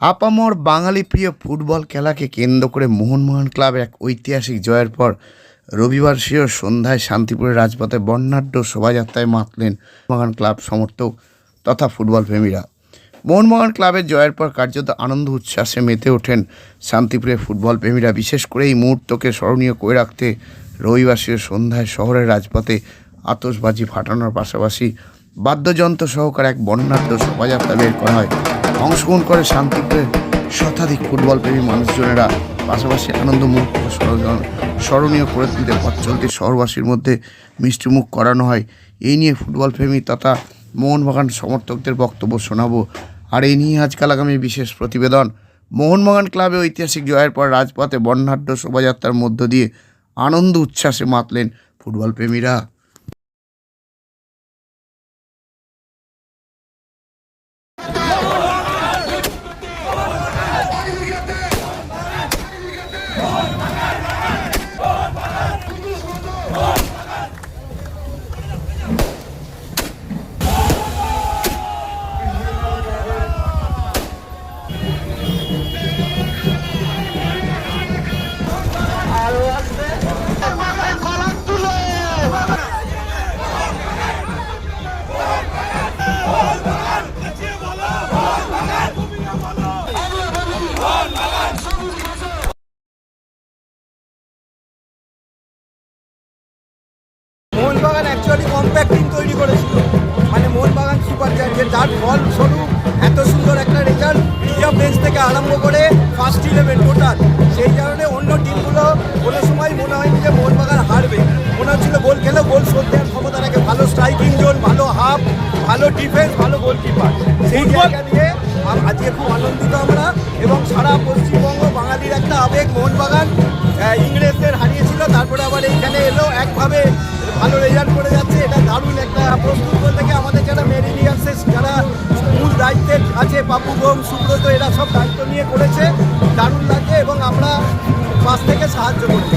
আপামর বাঙালি প্রিয় ফুটবল খেলাকে কেন্দ্র করে মোহনমোহন ক্লাবের এক ঐতিহাসিক জয়ের পর রবিবার শিও সন্ধ্যায় শান্তিপুরের রাজপথে বর্ণাঢ্য শোভাযাত্রায় মাতলেন মোহনবাগান ক্লাব সমর্থক তথা ফুটবল প্রেমীরা। মোহনমোহন ক্লাবের জয়ের পর কার্যত আনন্দ উচ্ছ্বাসে মেতে ওঠেন শান্তিপুরের ফুটবল প্রেমীরা। বিশেষ করে এই মুহূর্তকে স্মরণীয় করে রাখতে রবিবার শিও সন্ধ্যায় শহরের রাজপথে আতশবাজি ফাটানোর পাশাপাশি বাদ্যযন্ত্র সহকারে এক বর্ণাঢ্য শোভাযাত্রা বের করা হয়। অংশগ্রহণ করে শান্তিপুরের শতাধিক ফুটবল প্রেমী মানুষজনেরা পাশাপাশি আনন্দ মুহূর্ত স্মরণীয় করে তুলতে পথ চলতি শহরবাসীর মধ্যে মিষ্টিমুখ করানো হয়। এই নিয়ে ফুটবল প্রেমী তথা মোহনবাগান সমর্থকদের বক্তব্য শোনাবো। আর এই নিয়ে আজকাল আগামী বিশেষ প্রতিবেদন। মোহনবাগান ক্লাবে ঐতিহাসিক জয়ের পর রাজপথে বর্ণাঢ্য শোভাযাত্রার মধ্য দিয়ে আনন্দ উচ্ছ্বাসে মাতলেন ফুটবল প্রেমীরা মোহনবাগান অ্যাকচুয়ালি কম্প্যাক্ট তৈরি করেছিল। মানে মোহনবাগান সুপার যার ফল স্বরূপ এত সুন্দর একটা রেজাল্ট থেকে আরম্ভ করে ফার্স্ট ইলেভেন টোটাল সেই কারণে অন্য টিমগুলো কোনো সময় মনে হয়নি যে মোহনবাগান হারবে। মনে হচ্ছিল গোল খেলে গোল শোধ দেওয়ার ক্ষমতা রাখে ভালো স্ট্রাইকিং জোন ভালো হাফ ভালো ডিফেন্স ভালো গোলকিপার সেই জায়গা নিয়ে আজকে খুব আনন্দিত আমরা এবং সারা পশ্চিমবঙ্গ বাঙালির একটা আবেগ মোহনবাগান ইংরেজদের হারিয়েছিল। তারপরে আবার এইখানে এলো একভাবে ভালো রেজাল্ট করে যাচ্ছে। এটা দারুণ একটা প্রস্তুত গিয়ে আমাদের যারা যারা মূল দায়িত্বে আছে পাপু গোম সুব্রত, এরা সব দায়িত্ব নিয়ে করেছে। দারুণ লাগে এবং আমরা পাশ থেকে সাহায্য করছি